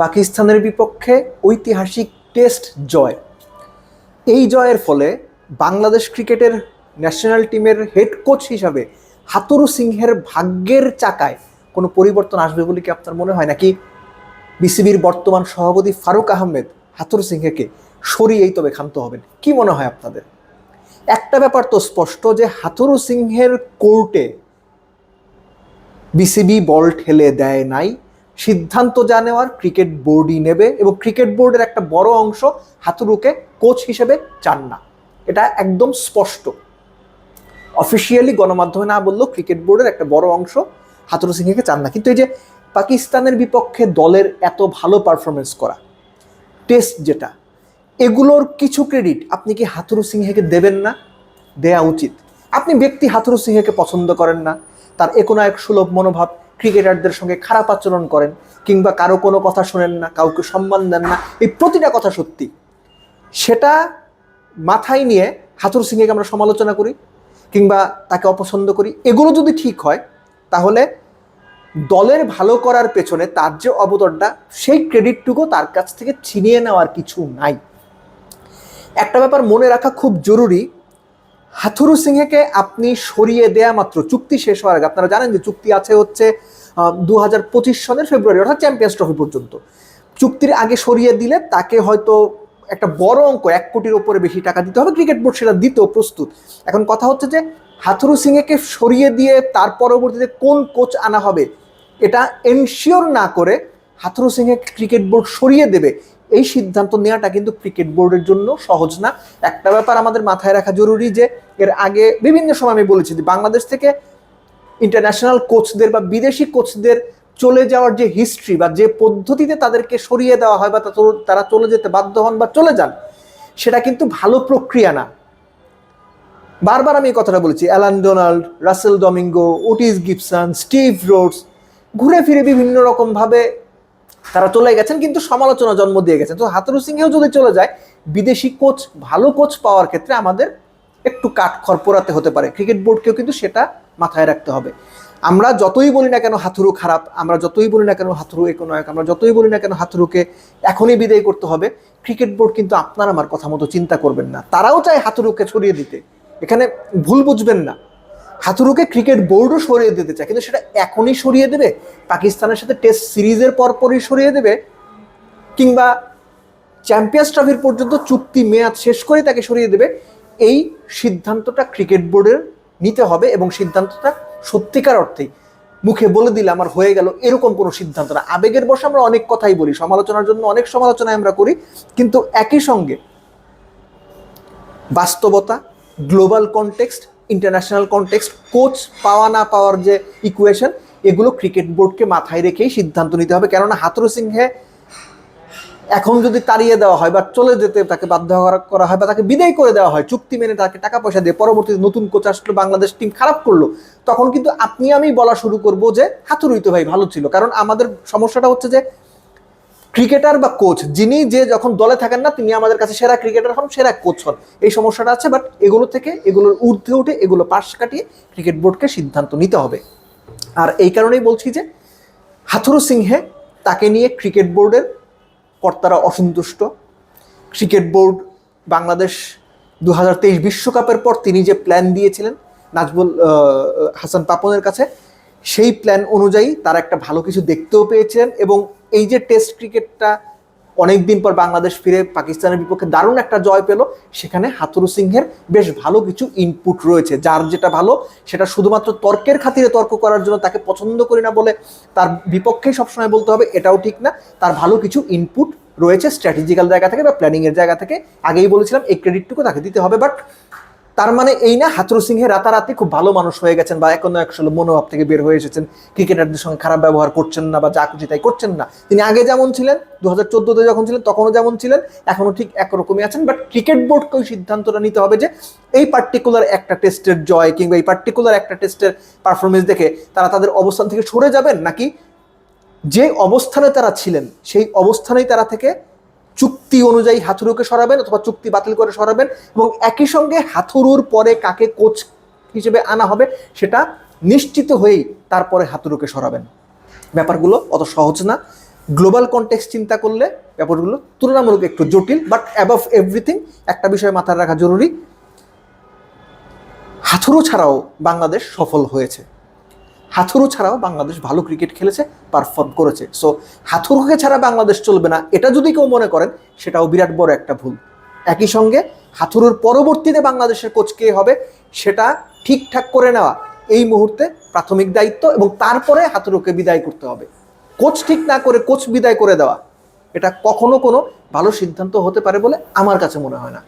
পাকিস্তানের বিপক্ষে ঐতিহাসিক টেস্ট জয়। এই জয়ের ফলে বাংলাদেশ ক্রিকেটের ন্যাশনাল টিমের হেড কোচ হিসাবে হাতুরু সিংহের ভাগ্যের চাকায় কোনো পরিবর্তন আসবে বলে কি আপনার মনে হয়? নাকি বিসিবির বর্তমান সভাপতি ফারুক আহমেদ হাতুরু সিংহকে সরিয়েই তবে ক্ষান্ত হবেন? কি মনে হয় আপনাদের? একটা ব্যাপার তো স্পষ্ট যে হাতুরু সিংহের কোর্টে বিসিবি বল ঠেলে দেয় নাই। সিদ্ধান্ত যা নেওয়ার ক্রিকেট বোর্ডই নেবে এবং ক্রিকেট বোর্ডের একটা বড় অংশ হাতুরুকে কোচ হিসেবে চান না। এটা একদম স্পষ্ট। অফিসিয়ালি গণমাধ্যমে না বললেও ক্রিকেট বোর্ডের একটা বড় অংশ হাতুরু সিংহকে চান না। কিন্তু এই যে পাকিস্তানের বিপক্ষে দলের এত ভালো পারফরমেন্স করা, টেস্ট যেটা, এগুলোর কিছু ক্রেডিট আপনি কি হাতুরু সিংহকে দেবেন না? দেয়া উচিত। আপনি ব্যক্তি হাতুরু সিংহকে পছন্দ করেন না, তার একনায়ক সুলভ মনোভাব ক্রিকেটারদের সঙ্গে খারাপ আচরণ করেন কিংবা কারও কোনো কথা শোনেন না, কাউকে সম্মান দেন না, এই প্রতিটা কথা সত্যি। সেটা মাথায় নিয়ে হাতুর সিংহকে আমরা সমালোচনা করি কিংবা তাকে অপছন্দ করি। এগুলো যদি ঠিক হয়, তাহলে দলের ভালো করার পেছনে তার যে অবদানটা, সেই ক্রেডিটটুকু তার কাছ থেকে ছিনিয়ে নেওয়ার কিছু নাই। একটা ব্যাপার মনে রাখা খুব জরুরি হাথুরু সিংহকে আপনি সরিয়ে দেয়া মাত্র, চুক্তি শেষ হওয়ার আগে, আপনারা জানেন যে চুক্তি আছে হচ্ছে দু হাজার পঁচিশ সনের ফেব্রুয়ারি, অর্থাৎ চ্যাম্পিয়ন্স ট্রফি পর্যন্ত। চুক্তির আগে সরিয়ে দিলে তাকে হয়তো একটা বড় অঙ্ক, এক কোটির ওপরে বেশি টাকা দিতে হবে, ক্রিকেট বোর্ড সেটা দিতেও প্রস্তুত। এখন কথা হচ্ছে যে, হাথুরু সিংহকে সরিয়ে দিয়ে তার পরবর্তীতে কোন কোচ আনা হবে, এটা এনশিওর না করে হাথুরু সিংহে ক্রিকেট বোর্ড সরিয়ে দেবে, এই সিদ্ধান্ত নেওয়াটা কিন্তু ক্রিকেট বোর্ডের জন্য সহজ না। একটা ব্যাপার আমাদের মাথায় রাখা জরুরি যে, এর আগে বিভিন্ন সময় আমি বলেছি যে, বাংলাদেশ থেকে ইন্টারন্যাশনাল কোচদের বা বিদেশি কোচদের চলে যাওয়ার যে হিস্ট্রি বা যে পদ্ধতিতে তাদেরকে সরিয়ে দেওয়া হয় বা তারা চলে যেতে বাধ্য হন বা চলে যান, সেটা কিন্তু ভালো প্রক্রিয়া না। বারবার আমি এই কথাটা বলেছি, Allan Donald, Russell Domingo, Ottis Gibson, Steve Rhodes, ঘুরে ফিরে বিভিন্ন রকমভাবে তারা চলে গেছেন কিন্তু সমালোচনা জন্ম দিয়ে গেছেন তো হাতুরু সিংহেও যদি চলে যায়, বিদেশি কোচ ভালো কোচ পাওয়ার ক্ষেত্রে আমাদের একটু কাঠ খড়পোড়াতে হতে পারে। ক্রিকেট বোর্ডকেও কিন্তু সেটা মাথায় রাখতে হবে। আমরা যতই বলি না কেন হাতুরু খারাপ, আমরা যতই বলি না কেন হাতুরু একনায়ক, আমরা যতই বলি না কেন হাতুরুকে এখনই বিদায় করতে হবে, ক্রিকেট বোর্ড কিন্তু আপনার আমার কথা মতো চিন্তা করবেন না। তারাও চায় হাতুরুকে ছড়িয়ে দিতে। এখানে ভুল বুঝবেন না। হাতুরুকে ক্রিকেট বোর্ডও সরিয়ে দিতে চায়, কিন্তু সেটা এখনই সরিয়ে দেবে, পাকিস্তানের সাথে টেস্ট সিরিজের পরপরই সরিয়ে দেবে, কিংবা চ্যাম্পিয়ন্স ট্রফির পর্যন্ত চুক্তি মেয়াদ শেষ করে তাকে সরিয়ে দেবে, এই সিদ্ধান্তটা ক্রিকেট বোর্ডের নিতে হবে এবং সিদ্ধান্তটা সত্যিকার অর্থে মুখে বলে দিলে আমার হয়ে গেল এরকম কোনো সিদ্ধান্ত না। আবেগের বসে আমরা অনেক কথাই বলি, সমালোচনার জন্য অনেক সমালোচনা আমরা করি, কিন্তু একই সঙ্গে বাস্তবতা global context international context coach পাওয়া না পাওয়ার যে ইকুয়েশন এগুলো ক্রিকেট বোর্ডকে মাথায় রেখেই সিদ্ধান্ত নিতে হবে। কেননা হাতরু সিংহে এখন যদি তাড়িয়ে দেওয়া হয় বা চলে যেতে তাকে বাধ্য করা- হয় বা তাকে বিদায় করে দেওয়া হয়, চুক্তি মেনে তাকে টাকা পয়সা দিয়ে পরবর্তীতে নতুন কোচ আসলো, বাংলাদেশ টিম খারাপ করল, তখন কিন্তু আপনি আমি বলা শুরু করব যে হাতুরুই তো ভাই ভালো ছিল। কারণ আমাদের সমস্যাটা হচ্ছে যে ক্রিকেটার বা কোচ যিনি যে যখন দলে থাকেন না, তিনি আমাদের কাছে সেরা ক্রিকেটার হন, সেরা কোচ হন। এই সমস্যাটা আছে বাট এগুলো থেকে, এগুলোর ঊর্ধ্বে উঠে, এগুলো পাশ কাটিয়ে ক্রিকেট বোর্ডকে সিদ্ধান্ত নিতে হবে। আর এই কারণেই বলছি যে হাথুরু সিংহে তাকে নিয়ে ক্রিকেট বোর্ডের কর্তারা অসন্তুষ্ট। ক্রিকেট বোর্ড বাংলাদেশ দু বিশ্বকাপের পর তিনি যে প্ল্যান দিয়েছিলেন নাজবুল হাসান পাপনের কাছে, সেই প্ল্যান অনুযায়ী তারা একটা ভালো কিছু দেখতেও পেয়েছিলেন এবং এই যে টেস্ট ক্রিকেটটা অনেক দিন পর বাংলাদেশ ফিরে পাকিস্তানের বিপক্ষে দারুণ একটা জয় পেল। সেখানে হাতুরু সিংহের বেশ ভালো কিছু ইনপুট রয়েছে। যার যেটা ভালো, সেটা শুধুমাত্র তর্কের খাতিরে তর্ক করার জন্য তাকে পছন্দ করি না বলে তার বিপক্ষেই সবসময় বলতে হবে, এটাও ঠিক না। তার ভালো কিছু ইনপুট রয়েছে স্ট্র্যাটেজিক্যাল জায়গা থেকে বা প্ল্যানিংয়ের জায়গা থেকে। আগেই বলেছিলাম, এই ক্রেডিটটুকু তাকে দিতে হবে। বাট তার মানে এই না হাতুরু সিংহে রাতারাতি খুব ভালো মানুষ হয়ে গেছেন বা এখনও একশো মনোভাব থেকে বের হয়ে এসেছেন। ক্রিকেটারদের সঙ্গে খারাপ ব্যবহার করছেন না বা যা খুশি তাই করছেন না। তিনি আগে যেমন ছিলেন দু হাজার চোদ্দোতে যখন ছিলেন, তখনও যেমন ছিলেন এখনও ঠিক একরকমই আছেন। বাট ক্রিকেট বোর্ডকে ওই সিদ্ধান্তটা নিতে হবে যে এই পার্টিকুলার একটা টেস্টের জয় কিংবা এই পার্টিকুলার একটা টেস্টের পারফরমেন্স দেখে তারা তাদের অবস্থান থেকে সরে যাবেন নাকি যে অবস্থানে তারা ছিলেন, সেই অবস্থানেই তারা থেকে চুক্তি অনুযায়ী হাথুরুকে সরাবেন অথবা চুক্তি বাতিল করে সরাবেন এবং একই সঙ্গে হাথুরুর পরে কাকে কোচ হিসেবে আনা হবে সেটা নিশ্চিত হয়েই তারপরে হাতুরুকে সরাবেন। ব্যাপারগুলো অত সহজ না। গ্লোবাল কন্টেক্সট চিন্তা করলে ব্যাপারগুলো তুলনামূলক একটু জটিল বাট অ্যাবভ এভরিথিং একটা বিষয় মাথায় রাখা জরুরি। হাথুরু ছাড়াও বাংলাদেশ সফল হয়েছে। হাথুরু ছাড়াও বাংলাদেশ ভালো ক্রিকেট খেলেছে পারফর্ম করেছে। সো হাথুরুকে ছাড়া বাংলাদেশ চলবে না, এটা যদি কেউ মনে করেন, সেটাও বিরাট বড় একটা ভুল। একই সঙ্গে হাথুরুর পরবর্তীতে বাংলাদেশের কোচ কে হবে, সেটা ঠিকঠাক করে নেওয়া, এই মুহূর্তে প্রাথমিক দায়িত্ব এবং তারপরে হাথুরুকে বিদায় করতে হবে। কোচ ঠিক না করে কোচ বিদায় করে দেওয়া, এটা কখনো কোনো ভালো সিদ্ধান্ত হতে পারে বলে আমার কাছে মনে হয় না।